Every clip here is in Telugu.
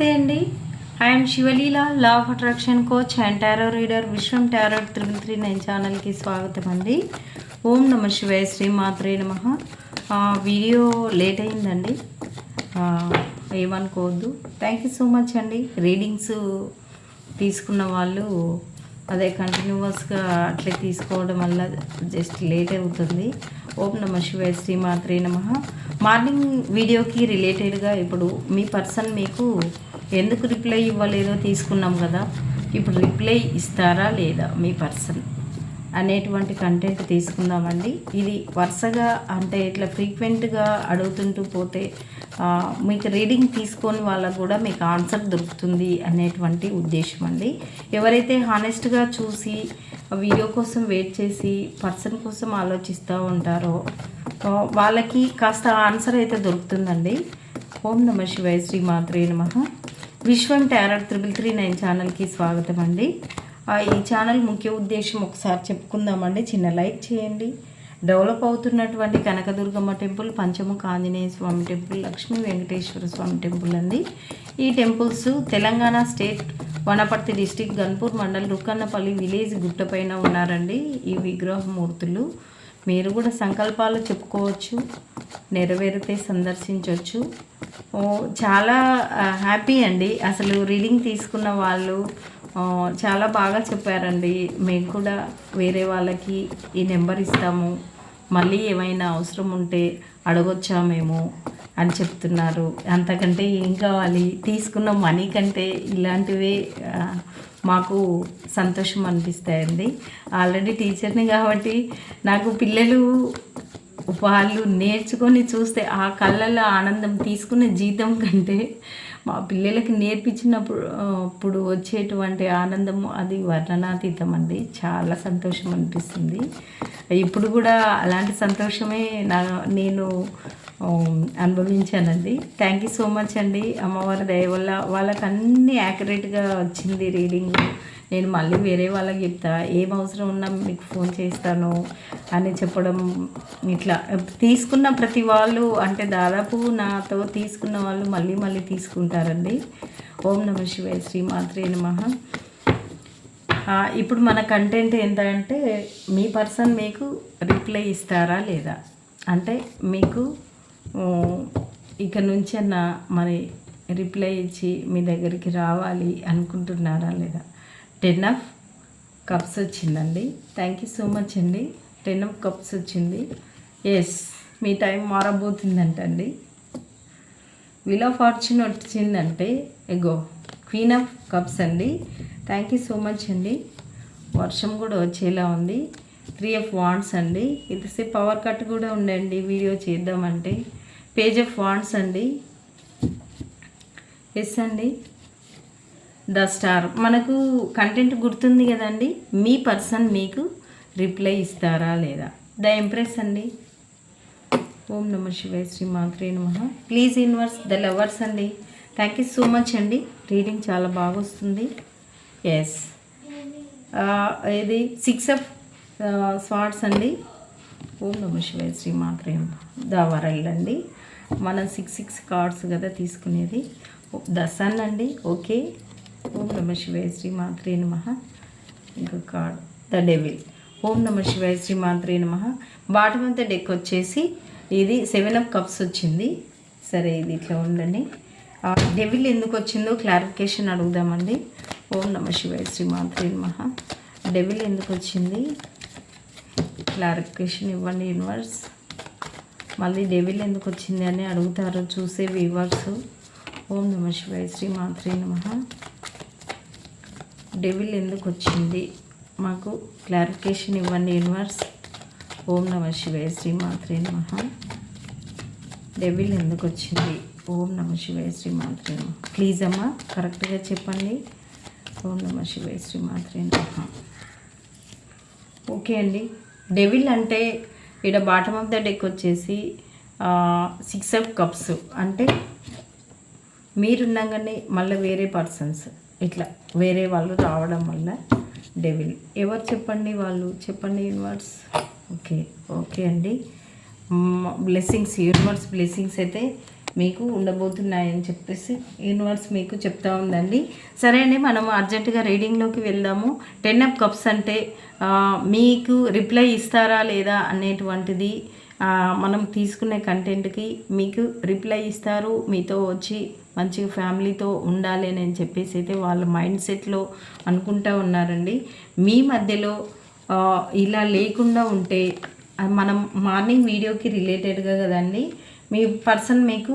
నమస్తే అండి. I'm Sivaleela law of attraction coach and tarot reader Vishwam tarot triple three nine ఛానల్కి స్వాగతం అండి. ఓం నమ శివాయ శ్రీ మాత్రే నమ. వీడియో లేట్ అయిందండి. ఏమనుకోవద్దు. థ్యాంక్ యూ సో మచ్ అండి. రీడింగ్స్ తీసుకున్న వాళ్ళు అదే కంటిన్యూస్గా అట్లే తీసుకోవడం వల్ల జస్ట్ లేట్ అవుతుంది. ఓం నమ శివాయ శ్రీ మాత్రే నమ. మార్నింగ్ వీడియోకి రిలేటెడ్గా ఇప్పుడు మీ పర్సన్ మీకు ఎందుకు రిప్లై ఇవ్వలేదో తీసుకున్నాం కదా. ఇప్పుడు రిప్లై ఇస్తారా లేదా మీ పర్సన్ అనేటువంటి కంటెంట్ తీసుకుందామండి. ఇది వరుసగా అంటే ఇట్లా ఫ్రీక్వెంట్గా అడుగుతుంటూ పోతే మీకు రీడింగ్ తీసుకొని వాళ్ళకు కూడా మీకు ఆన్సర్ దొరుకుతుంది అనేటువంటి ఉద్దేశం అండి. ఎవరైతే హానెస్ట్గా చూసి వీడియో కోసం వెయిట్ చేసి పర్సన్ కోసం ఆలోచిస్తూ ఉంటారో వాళ్ళకి కాస్త ఆన్సర్ అయితే దొరుకుతుందండి. ఓం నమ శివాయ శ్రీ మాత్రే నమ. Vishwam tarot triple three nine ఛానల్కి స్వాగతం అండి. ఈ ఛానల్ ముఖ్య ఉద్దేశం ఒకసారి చెప్పుకుందామండి. చిన్న లైక్ చేయండి. డెవలప్ అవుతున్నటువంటి Kanakadurgamma temple Panchamukha Anjaneya Swamy temple Lakshmi Venkateswara Swamy temple అండి. ఈ temples Telangana state Wanaparthy district Ganpur mandal Rukkannapalli village గుట్టపైన ఉన్నారండి. ఈ విగ్రహమూర్తులు. మీరు కూడా సంకల్పాలు చెప్పుకోవచ్చు నెరవేరితే సందర్శించవచ్చు. ఓ, చాలా హ్యాపీ అండి. అసలు రీడింగ్ తీసుకున్న వాళ్ళు చాలా బాగా చెప్పారండి. మేము కూడా వేరే వాళ్ళకి ఈ నెంబర్ ఇస్తాము. మళ్ళీ ఏమైనా అవసరం ఉంటే అడగొచ్చా మేము అని చెప్తున్నారు. అంతకంటే ఏం కావాలి? తీసుకున్న మనీ కంటే ఇలాంటివే మాకు సంతోషం అనిపిస్తాయండి. ఆల్రెడీ టీచర్ని కాబట్టి నాకు పిల్లలు వాళ్ళు నేర్చుకొని చూస్తే ఆ కళ్ళల్లో ఆనందం తీసుకున్న జీతం కంటే మా పిల్లలకి నేర్పించినప్పుడు అప్పుడు వచ్చేటువంటి ఆనందము అది వర్ణనాతీతం అండి. చాలా సంతోషం అనిపిస్తుంది. ఇప్పుడు కూడా అలాంటి సంతోషమే నా నేను అనుభవించానండి. థ్యాంక్ యూ సో మచ్ అండి. అమ్మవారి దయ వల్ల వాళ్ళకి అన్నీ యాక్యురేట్గా వచ్చింది రీడింగ్ నేను మళ్ళీ వేరే వాళ్ళకి చెప్తా ఏం అవసరం ఉన్నా మీకు ఫోన్ చేస్తాను అని చెప్పడం ఇట్లా. తీసుకున్న ప్రతి వాళ్ళు అంటే దాదాపు నాతో తీసుకున్న వాళ్ళు మళ్ళీ మళ్ళీ తీసుకుంటారండి. ఓం నమ శివాయ శ్రీ మాత్రే నమః. ఇప్పుడు మన కంటెంట్ ఏంటంటే మీ పర్సన్ మీకు రిప్లై ఇస్తారా లేదా? అంటే మీకు ఇక నుంచి అన్న మరి రిప్లై ఇచ్చి మీ దగ్గరికి రావాలి అనుకుంటున్నారా లేదా? టెన్ ఆఫ్ కప్స్ వచ్చిందండి. థ్యాంక్ యూ సో మచ్ అండి. టెన్ ఆఫ్ కప్స్ వచ్చింది. ఎస్ మీ టైం మారబోతుందంటండి. విల్ ఆఫ్ ఫార్చ్యూన్ వచ్చిందంటే ఎగో క్వీన్ ఆఫ్ కప్స్ అండి. థ్యాంక్ యూ సో మచ్ అండి. వర్షం కూడా వచ్చేలా ఉంది. త్రీ ఆఫ్ వాండ్స్ అండి. ఇంతసేపు పవర్ కట్ కూడా ఉండండి వీడియో చేద్దామంటే. పేజ్ ఆఫ్ వాండ్స్ అండి. ఎస్ అండి. The star. మనకు కంటెంట్ గుర్తుంది కదండి? మీ పర్సన్ మీకు రిప్లై ఇస్తారా లేదా? ద ఎంప్రెస్ అండి. ఓం నమ శివాయ శ్రీ మాత్రే నమ. ప్లీజ్ ఇన్వర్స్ ద లవర్స్ అండి. థ్యాంక్ యూ సో మచ్ అండి. రీడింగ్ చాలా బాగా వస్తుంది. ఎస్ ఇది సిక్స్ ఆఫ్ స్వాట్స్ అండి. ఓం నమ శివాయ శ్రీ మాత్రే నమః. ద వరల్డ్ అండి. మనం సిక్స్ సిక్స్ కార్డ్స్ కదా తీసుకునేది. ద సన్ అండి. ఓకే ఓం నమ శివాయ శ్రీ మాత్రే నమ. ఇంకా ద డెవిల్. ఓం నమ శివాయ శ్రీ మాత్రే నమ. బాటమ్ అంతా డెక్ వచ్చేసి ఇది సెవెన్ అప్ కప్స్ వచ్చింది. సరే ఇది ఇట్లా ఉండండి. డెవిల్ ఎందుకు వచ్చిందో క్లారిఫికేషన్ అడుగుదామండి. ఓం నమ శివాయ శ్రీ మాత్రే నమ. డెవిల్ ఎందుకు వచ్చింది? క్లారిఫికేషన్ ఇవ్వండి యూనివర్స్ మళ్ళీ డెవిల్ ఎందుకు వచ్చింది అని అడుగుతారు. చూసే వీవర్స్ ఓం నమ శివాయ శ్రీ మాత్రే నమ. డెవిల్ ఎందుకు వచ్చింది? మాకు క్లారిఫికేషన్ ఇవ్వండి యూనివర్స్. ఓం నమ శివాయ శ్రీ మాత్రే నమ. డెవిల్ ఎందుకు వచ్చింది? ఓం నమ శివాయ శ్రీ మాత్రే నమ. ప్లీజ్ అమ్మా కరెక్ట్గా చెప్పండి. ఓం నమ శివాయ శ్రీ మాత్రే నమ. ఓకే అండి. డెవిల్ అంటే ఇక్కడ బాటమ్ ఆఫ్ ద డెక్ వచ్చేసి సిక్స్ ఆఫ్ కప్స్. అంటే మీరున్నాగానే మళ్ళీ వేరే పర్సన్స్. ఇట్లా వేరే వాళ్ళు రావడం వల్ల డెవిల్ ఎవరు చెప్పండి వాళ్ళు? చెప్పండి యూనివర్స్ ఓకే ఓకే అండి. బ్లెస్సింగ్స్ యూనివర్స్ బ్లెస్సింగ్స్ అయితే మీకు ఉండబోతున్నాయని చెప్పేసి యూనివర్స్ మీకు చెప్తా ఉందండి. సరే అండి మనం అర్జెంటుగా రీడింగ్లోకి వెళ్దాము. టెన్ అప్ కప్స్ అంటే మీకు రిప్లై ఇస్తారా లేదా అనేటువంటిది మనం తీసుకునే కంటెంట్కి మీకు రిప్లై ఇస్తారు. మీతో వచ్చి మంచిగా ఫ్యామిలీతో ఉండాలి అని చెప్పేసి అయితే వాళ్ళ మైండ్ సెట్లో అనుకుంటూ ఉన్నారండి. మీ మధ్యలో ఇలా లేకుండా ఉంటే మనం మార్నింగ్ వీడియోకి రిలేటెడ్గా కదండి మీ పర్సన్ మీకు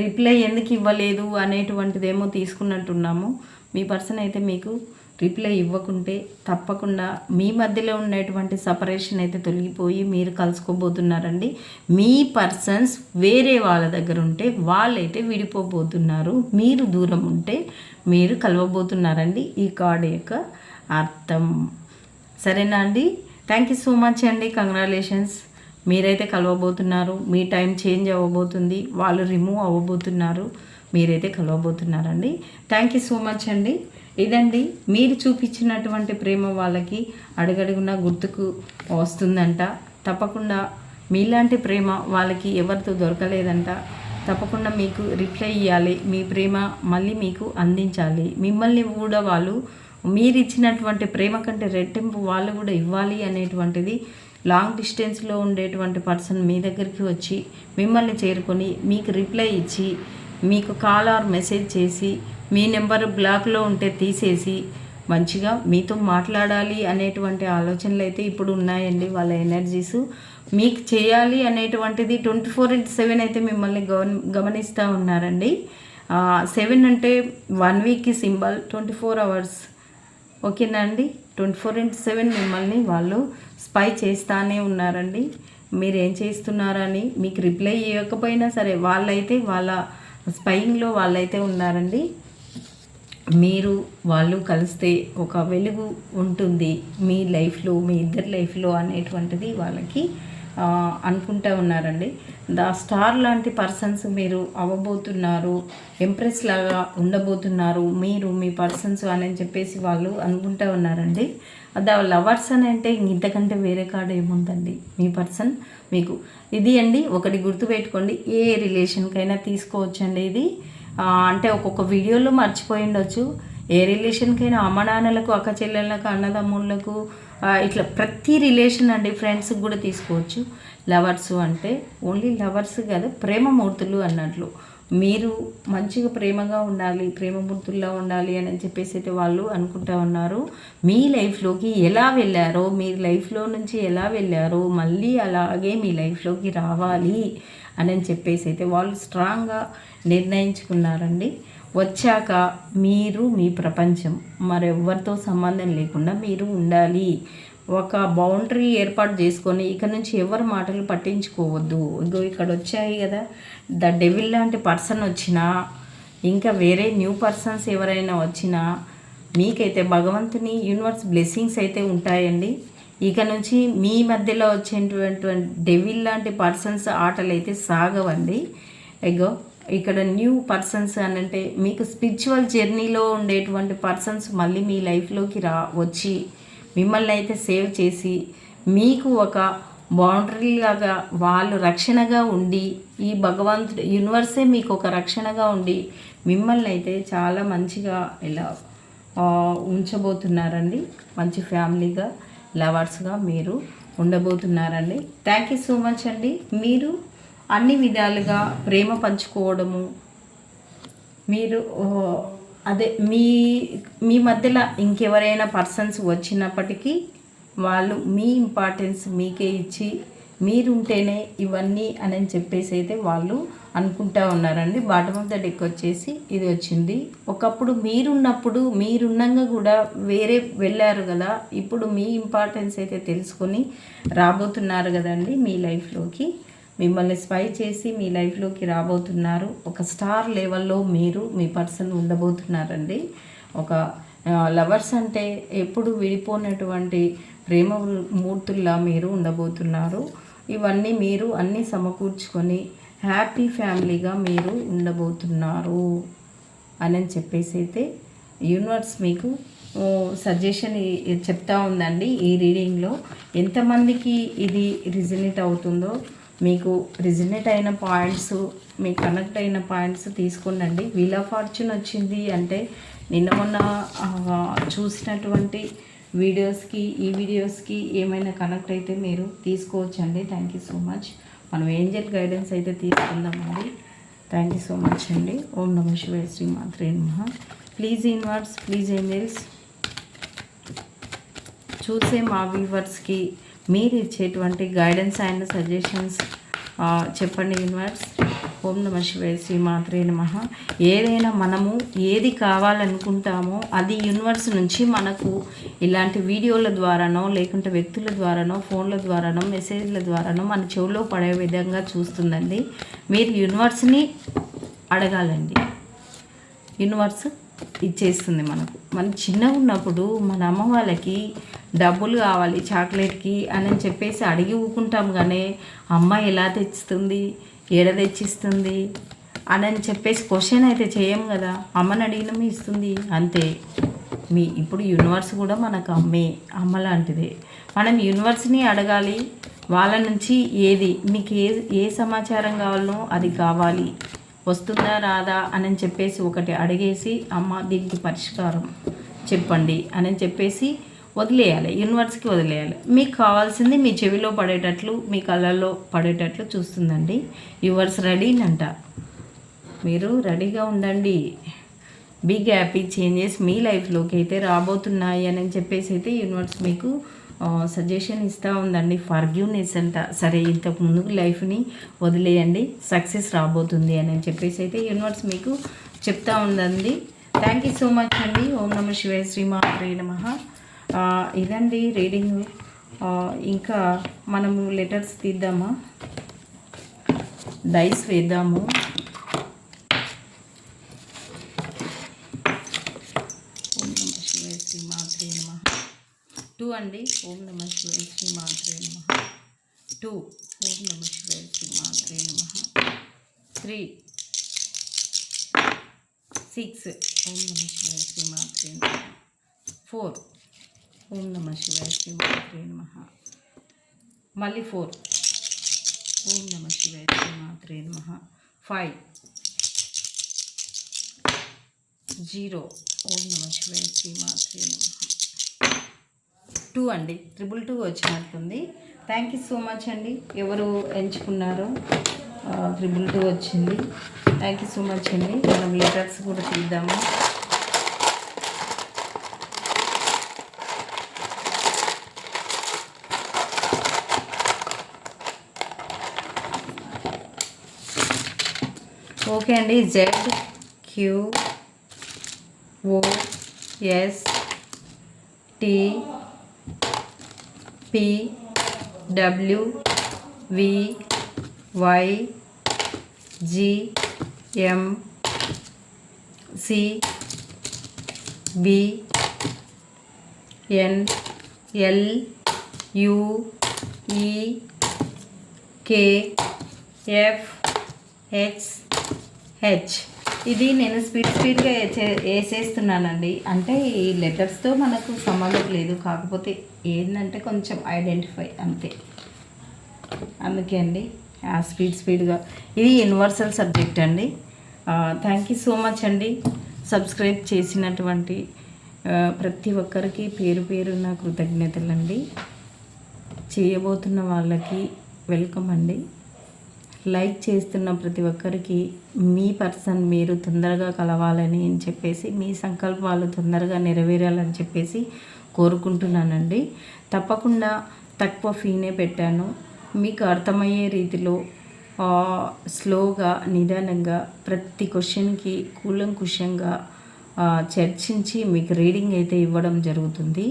రిప్లై ఎందుకు ఇవ్వలేదు అనేటువంటిదేమో తీసుకున్నట్టున్నాము. మీ పర్సన్ అయితే మీకు రిప్లై ఇవ్వకుంటే తప్పకుండా మీ మధ్యలో ఉన్నటువంటి సపరేషన్ అయితే తొలగిపోయి మీరు కలుసుకోబోతున్నారండి. మీ పర్సన్స్ వేరే వాళ్ళ దగ్గర ఉంటే వాళ్ళైతే విడిపోబోతున్నారు. మీరు దూరం ఉంటే మీరు కలవబోతున్నారండి. ఈ కార్డ్ యొక్క అర్థం. సరేనా అండి? థ్యాంక్ యూ సో మచ్ అండి. కంగ్రాలేషన్స్ మీరైతే కలవబోతున్నారు. మీ టైం చేంజ్ అవ్వబోతుంది. వాళ్ళు రిమూవ్ అవ్వబోతున్నారు. మీరైతే కలవబోతున్నారండి. థ్యాంక్ యూ సో మచ్ అండి. ఇదండి మీరు చూపించినటువంటి ప్రేమ వాళ్ళకి అడుగడుగునా గుర్తుకు వస్తుందంట. తప్పకుండా మీలాంటి ప్రేమ వాళ్ళకి ఎవరితో దొరకలేదంట. తప్పకుండా మీకు రిప్లై ఇవ్వాలి మీ ప్రేమ మళ్ళీ మీకు అందించాలి. మిమ్మల్ని కూడా వాళ్ళు మీరు ఇచ్చినటువంటి ప్రేమ కంటే రెట్టింపు వాళ్ళు కూడా ఇవ్వాలి అనేటువంటిది లాంగ్ డిస్టెన్స్లో ఉండేటువంటి పర్సన్ మీ దగ్గరికి వచ్చి మిమ్మల్ని చేరుకొని మీకు రిప్లై ఇచ్చి మీకు కాల్ ఆర్ మెసేజ్ చేసి మీ నెంబర్ బ్లాక్లో ఉంటే తీసేసి మంచిగా మీతో మాట్లాడాలి అనేటువంటి ఆలోచనలు అయితే ఇప్పుడు ఉన్నాయండి. వాళ్ళ ఎనర్జీస్ మీకు చేయాలి అనేటువంటిది ట్వంటీ ఫోర్ ఇంటూ సెవెన్ అయితే మిమ్మల్ని గమని గమనిస్తూ ఉన్నారండి. సెవెన్ అంటే వన్ వీక్కి సింబల్ ట్వంటీ ఫోర్ అవర్స్. ఓకేనా అండి? ట్వంటీ ఫోర్ ఇంటూ సెవెన్ మిమ్మల్ని వాళ్ళు స్పై చేస్తానే ఉన్నారండి. మీరు ఏం చేస్తున్నారని మీకు రిప్లై ఇవ్వకపోయినా సరే వాళ్ళైతే వాళ్ళ స్పైయింగ్లో వాళ్ళైతే ఉన్నారండి. మీరు వాళ్ళు కలిస్తే ఒక వెలుగు ఉంటుంది మీ లైఫ్లో మీ ఇద్దరి లైఫ్లో అనేటువంటిది వాళ్ళకి అనుకుంటూ ఉన్నారండి. ద స్టార్ లాంటి పర్సన్స్ మీరు అవ్వబోతున్నారు ఎంప్రెస్ లాగా ఉండబోతున్నారు మీరు మీ పర్సన్స్ అని చెప్పేసి వాళ్ళు అనుకుంటూ ఉన్నారండి. ద లవర్స్ అని అంటే ఇంతకంటే వేరే కార్డు ఏముందండి? మీ పర్సన్ మీకు. ఇది అండి ఒకటి గుర్తుపెట్టుకోండి ఏ రిలేషన్కైనా తీసుకోవచ్చండి ఇది. అంటే ఒక్కొక్క వీడియోలో మర్చిపోయి ఉండొచ్చు ఏ రిలేషన్కైనా అమ్మ నాన్నలకు అక్క చెల్లెళ్ళకు అన్నదమ్ముళ్ళకు ఇట్లా ప్రతి రిలేషన్ అండి ఫ్రెండ్స్కి కూడా తీసుకోవచ్చు. లవర్స్ అంటే ఓన్లీ లవర్స్ కాదు ప్రేమమూర్తులు అన్నట్లు. మీరు మంచిగా ప్రేమగా ఉండాలి ప్రేమమూర్తుల్లో ఉండాలి అని చెప్పేసి అయితే వాళ్ళు అనుకుంటా ఉన్నారు. మీ లైఫ్లోకి ఎలా వెళ్ళారో మీ లైఫ్లో నుంచి ఎలా వెళ్ళారో మళ్ళీ అలాగే మీ లైఫ్లోకి రావాలి అని చెప్పేసి అయితే వాళ్ళు స్ట్రాంగ్గా నిర్ణయించుకున్నారండి. వచ్చాక మీరు మీ ప్రపంచం మరెవ్వరితో సంబంధం లేకుండా మీరు ఉండాలి. ఒక బౌండరీ ఏర్పాటు చేసుకొని ఇక నుంచి ఎవరి మాటలు పట్టించుకోవద్దు. ఇగో ఇక్కడ వచ్చాయి కదా. ద డెవిల్ లాంటి పర్సన్ వచ్చినా ఇంకా వేరే న్యూ పర్సన్స్ ఎవరైనా వచ్చినా మీకైతే భగవంతుని యూనివర్స్ బ్లెస్సింగ్స్ అయితే ఉంటాయండి. ఇక నుంచి మీ మధ్యలో వచ్చేటువంటి డెవిల్ లాంటి పర్సన్స్ ఆటలు అయితే సాగవండి. ఇగో ఇక్కడ న్యూ పర్సన్స్ అని అంటే మీకు స్పిరిచువల్ జర్నీలో ఉండేటువంటి పర్సన్స్ మళ్ళీ మీ లైఫ్లోకి రా వచ్చి మిమ్మల్ని అయితే సేవ్ చేసి మీకు ఒక బౌండరీ లాగా వాళ్ళు రక్షణగా ఉండి ఈ భగవంతుడు యూనివర్సే మీకు ఒక రక్షణగా ఉండి మిమ్మల్ని అయితే చాలా మంచిగా ఇలా ఉంచబోతున్నారండి. మంచి ఫ్యామిలీగా లవర్స్గా మీరు ఉండబోతున్నారండి. థ్యాంక్ యూ సో మచ్ అండి. మీరు అన్ని విధాలుగా ప్రేమ పంచుకోవడము. మీరు అదే మీ మీ మధ్యలో ఇంకెవరైనా పర్సన్స్ వచ్చినప్పటికీ వాళ్ళు మీ ఇంపార్టెన్స్ మీకే ఇచ్చి మీరుంటేనే ఇవన్నీ అని చెప్పేసి అయితే వాళ్ళు అనుకుంటా ఉన్నారండి. బాటమ్ ఆఫ్ ద డెక్ వచ్చేసి ఇది వచ్చింది. ఒకప్పుడు మీరున్నప్పుడు మీరున్నంగా కూడా వేరే వెళ్ళారు కదా. ఇప్పుడు మీ ఇంపార్టెన్స్ అయితే తెలుసుకొని రాబోతున్నారు కదండి మీ లైఫ్లోకి. మిమ్మల్ని స్పై చేసి మీ లైఫ్లోకి రాబోతున్నారు. ఒక స్టార్ లెవెల్లో మీరు మీ పర్సన్ ఉండబోతున్నారండి. ఒక లవర్స్ అంటే ఎప్పుడు విడిపోయినటువంటి ప్రేమ మూర్తుల్లా మీరు ఉండబోతున్నారు. ఇవన్నీ మీరు అన్నీ సమకూర్చుకొని హ్యాపీ ఫ్యామిలీగా మీరు ఉండబోతున్నారు అని చెప్పేసి అయితే యూనివర్స్ మీకు సజెషన్ చెప్తా ఉందండి ఈ రీడింగ్లో. ఎంతమందికి ఇది రిజనేట్ అవుతుందో మీకు రిజనేట్ అయిన పాయింట్స్ మీకు కనెక్ట్ అయిన పాయింట్స్ తీసుకోండి వీల్ ఆఫ్ ఫార్చ్యూన్ వచ్చింది అంటే నిన్న మొన్న చూసినటువంటి వీడియోస్కి ఈ వీడియోస్కి ఏమైనా కనెక్ట్ అయితే మీరు తీసుకోవచ్చండి. థ్యాంక్ యూ సో మచ్ మనం ఏంజల్ గైడెన్స్ అయితే తీసుకుందామండి థ్యాంక్ యూ సో మచ్ అండి. ఓం నమ శివాయ శ్రీ మాత్రే నమ. ప్లీజ్ ఇన్వర్స్ ప్లీజ్ ఏంజల్స్ చూసే మా వ్యూవర్స్కి మీరు ఇచ్చేటువంటి గైడెన్స్ అండ్ సజెషన్స్ చెప్పండి యూనివర్స్ ఓం నమ శివాయ శ్రీ మాత్రే నమ. ఏదైనా మనము ఏది కావాలనుకుంటామో అది యూనివర్స్ నుంచి మనకు ఇలాంటి వీడియోల ద్వారానో లేకుంటే వ్యక్తుల ద్వారానో ఫోన్ల ద్వారానో మెసేజ్ల ద్వారానో మన చెవిలో పడే విధంగా చూస్తుందండి. మీరు యూనివర్స్ని అడగాలండి. యూనివర్స్ ఇచ్చేస్తుంది మనకు. మనం చిన్నగా ఉన్నప్పుడు మన అమ్మ వాళ్ళకి డబ్బులు కావాలి చాక్లెట్కి అని చెప్పేసి అడిగి ఊకుంటాం కానీ అమ్మ ఎలా తెచ్చుతుంది? ఏడ తెచ్చిస్తుంది? అని చెప్పేసి క్వశ్చన్ అయితే చేయం కదా. అమ్మని అడిగిన ఇస్తుంది? అంతే. మీ ఇప్పుడు యూనివర్స్ కూడా మనకు అమ్మే అమ్మ లాంటిదే. మనం యూనివర్స్ని అడగాలి. వాళ్ళ నుంచి ఏది మీకు ఏ ఏ సమాచారం కావాలనో అది కావాలి. వస్తుందా రాదా అని చెప్పేసి ఒకటి అడిగేసి అమ్మ దీనికి పరిష్కారం చెప్పండి అని చెప్పేసి వదిలేయాలి యూనివర్స్కి వదిలేయాలి. మీకు కావాల్సింది మీ చెవిలో పడేటట్లు మీ కళ్ళల్లో పడేటట్లు చూస్తుందండి. యువర్స్ రెడీనంట మీరు రెడీగా ఉండండి. బిగ్ హ్యాపీ చేంజెస్ మీ లైఫ్లోకి అయితే రాబోతున్నాయి అని చెప్పేసి అయితే యూనివర్స్ మీకు సజెషన్ ఇస్తూ ఉందండి. ఫర్గ్యూనెస్ అంట. సరే ఇంతకు ముందు లైఫ్ని వదిలేయండి. సక్సెస్ రాబోతుంది అని చెప్పేసి అయితే యూనివర్స్ మీకు చెప్తా ఉందండి. థ్యాంక్ యూ సో మచ్ అండి. ఓం నమ శివాయ శ్రీమాత్రే నమ. ఇదండి రీడింగ్ ఇంకా మనము లెటర్స్ తీద్దామా? డైస్ వేద్దాము ఓం నమ శివాయ శ్రీ మాత్రే నమ టూ అండి. ఓం నమ శివాయ శ్రీ మాత్రే నమ. టూ. ఓం నమ శివాయ శ్రీ మాత్రే నమ. త్రీ. సిక్స్. ఓం నమ శివాయ శ్రీ మాత్రే నమ. ఫోర్. ఓం నమ శివాయ శ్రీ మాత్రే నమ. మళ్ళీ ఫోర్. ఓం నమ శివాయ శ్రీ మాత్రే నమ. ఫైవ్. జీరో. ఓం నమ శివాయ శ్రీ మాత్రే నమ. టూ అండి. ట్రిపుల్ టూ వచ్చినట్టుంది. థ్యాంక్ యూ సో మచ్ అండి. ఎవరు ఎంచుకున్నారో ట్రిపుల్ టూ వచ్చింది. థ్యాంక్ యూ సో మచ్ అండి. మనం లెటర్స్ కూడా తీద్దాము. ఓకే అండి. Z Q O S T P W V Y G M C B N L U E K F H H ఇది నేను స్పీడ్ స్పీడ్గా వేసేస్తున్నానండి. అంటే ఈ లెటర్స్తో మనకు సంబంధం లేదు. కాకపోతే ఏంటంటే కొంచెం ఐడెంటిఫై అంతే. అందుకే అండి ఆ స్పీడ్ స్పీడ్గా ఇది యూనివర్సల్ సబ్జెక్ట్ అండి. థ్యాంక్ యూ సో మచ్ అండి. సబ్స్క్రైబ్ చేసినటువంటి ప్రతి ఒక్కరికి పేరు పేరున్న కృతజ్ఞతలండి. చేయబోతున్న వాళ్ళకి వెల్కమ్ అండి. లైక్ చేస్తున్న ప్రతి ఒక్కరికి మీ పర్సన్ మీరు తొందరగా కలవాలని అని చెప్పేసి మీ సంకల్పాలు తొందరగా నెరవేరాలని చెప్పేసి కోరుకుంటున్నానండి. తప్పకుండా తక్కువ ఫీనే పెట్టాను. మీకు అర్థమయ్యే రీతిలో స్లోగా నిదానంగా ప్రతి క్వశ్చన్కి కూలంకుషంగా చర్చించి మీకు రీడింగ్ అయితే ఇవ్వడం జరుగుతుంది.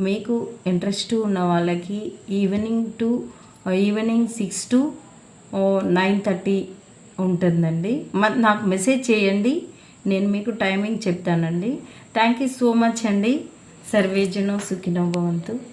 మీకు ఇంట్రెస్ట్ ఉన్న వాళ్ళకి evening to evening six to nine thirty ఉంటుందండి. మ- నాకు మెసేజ్ చేయండి. నేను మీకు టైమింగ్ చెప్తానండి. థ్యాంక్ యూ సో మచ్ అండి. సర్వేజనో సుఖినో భవంతు.